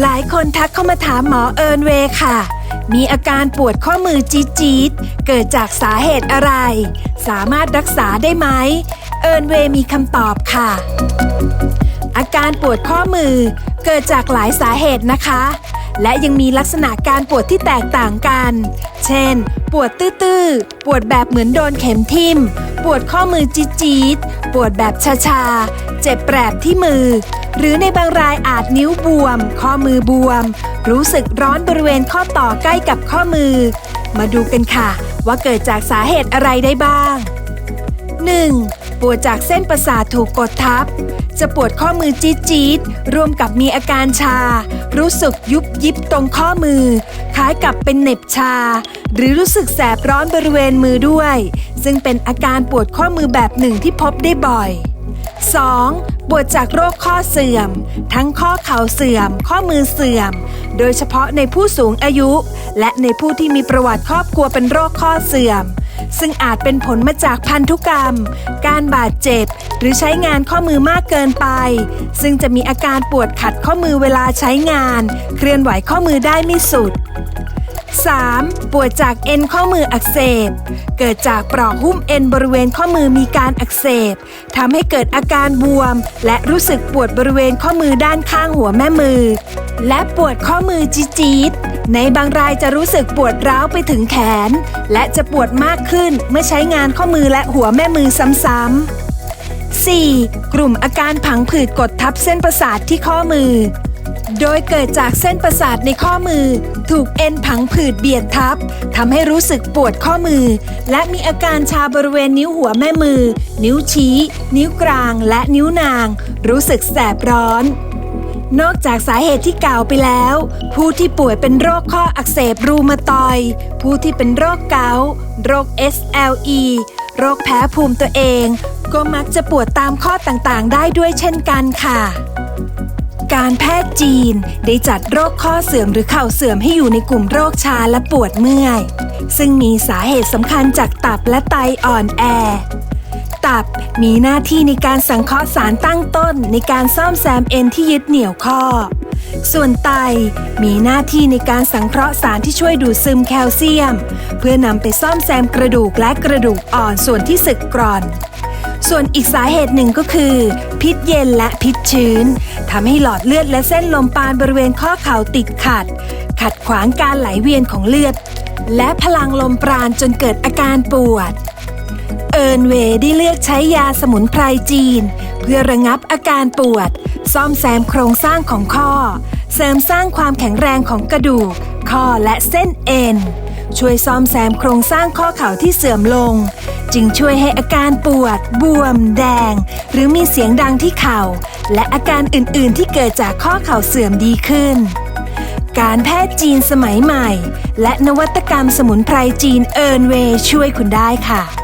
หลายคนทักเข้ามาถามหมอเอิร์นเวค่ะ มีอาการปวดข้อมือจี๊ดจีดๆเกิดจากสาเหตุอะไร สามารถรักษาได้ไหม เอิร์นเวมีคำตอบค่ะ อาการปวดข้อมือเกิดจากหลายสาเหตุนะคะ และยังมีลักษณะการปวดที่แตกต่างกัน เช่น ปวดตื้อๆ ปวดแบบเหมือนโดนเข็มทิ่ม ปวดข้อมือจี๊ดๆ ปวดแบบชาๆ เจ็บแปรบที่มือ หรือในบางรายอาจนิ้วบวม ข้อมือบวม รู้สึกร้อนบริเวณข้อต่อใกล้กับข้อมือ มาดูกันค่ะ ว่าเกิดจากสาเหตุอะไรได้บ้าง 1. ปวดจากเส้นประสาทถูกกดทับ จะปวดข้อมือจี๊ดจี๊ดๆรวมกับมีอาการชา รู้สึกยุบยิบตรงข้อมือ คล้ายกับเป็นเหน็บชา หรือรู้สึกแสบร้อนบริเวณมือด้วย ซึ่งเป็นอาการปวดข้อมือแบบหนึ่งที่พบได้บ่อย 2. ปวดจากโรคข้อเสื่อม ทั้งข้อเข่าเสื่อม ข้อมือเสื่อม โดยเฉพาะในผู้สูงอายุ และในผู้ที่มีประวัติครอบครัวเป็นโรคข้อเสื่อม ซึ่งอาจเป็นผลมาจากพันธุกรรม การบาดเจ็บ หรือใช้งานข้อมือมากเกินไป ซึ่งจะมีอาการปวดขัดข้อมือเวลาใช้งาน เคลื่อนไหวข้อมือได้ไม่สุด 3. ปวดจากเอ็นข้อมืออักเสบ เกิดจากปลอกหุ้มเอ็นบริเวณข้อมือมีการอักเสบทำให้เกิดอาการบวม และรู้สึกปวดบริเวณข้อมือด้านข้างหัวแม่มือ และปวดข้อมือจี๊ดๆในบางรายจะรู้สึกปวดร้าวไปถึงแขน และจะปวดมากขึ้นเมื่อใช้งานข้อมือและหัวแม่มือซ้ำๆ 4. กลุ่มอาการผังผืดกดทับเส้นประสาทที่ข้อมือ โดยเกิดจากเส้นประสาทในข้อมือ ถูกเอ็นผังผืดเบียดทับทำให้รู้สึกปวดข้อมือ และมีอาการชาบริเวณนิ้วหัวแม่มือ นิ้วชี้ นิ้วกลาง และนิ้วนาง รู้สึกแสบร้อน นอกจากสาเหตุที่กล่าวไปแล้ว ผู้ที่ป่วยเป็นโรคข้ออักเสบรูมาตอยผู้ที่เป็นโรคเกาต์โรค SLE โรคแพ้ภูมิตัวเอง ก็มักจะปวดตามข้อต่างๆ ได้ด้วยเช่นกันค่ะ การแพทย์จีนได้จัดโรคข้อเสื่อมหรือเข่าเสื่อมให้อยู่ในกลุ่มโรคชาและปวดเมื่อย ซึ่งมีสาเหตุสำคัญจากตับและไตอ่อนแอ ตับ มีหน้าที่ในการสังเคราะห์สารตั้งต้นในการซ่อมแซมเอ็นที่ยึดเหนี่ยวข้อ ส่วนไตมีหน้าที่ในการสังเคราะห์สารที่ช่วยดูดซึมแคลเซียม เพื่อนำไปซ่อมแซมกระดูกและกระดูกอ่อนส่วนที่สึกกร่อน ส่วนอีกสาเหตุหนึ่งก็คือ พิษเย็นและพิษชื้นทำให้หลอดเลือดและเส้นลมปานบริเวณข้อเข่าติดขัด ขัดขวางการไหลเวียนของเลือด และพลังลมปราณจนเกิดอาการปวด เอิร์นเวย์ได้เลือกใช้ยาสมุนไพรจีน เพื่อระงับอาการปวด ซ่อมแซมโครงสร้างของข้อ เสริมสร้างความแข็งแรงของกระดูก ข้อและเส้นเอ็น ช่วยซ่อมแซมโครงสร้างข้อเข่าที่เสื่อมลง จึงช่วยให้อาการปวด บวม แดง หรือมีเสียงดังที่เข่า และอาการอื่น ๆ ที่เกิดจากข้อเข่าเสื่อมดีขึ้นการแพทย์จีนสมัยใหม่ และนวัตกรรมสมุนไพรจีนเอิร์นเวย์ช่วยคุณได้ค่ะ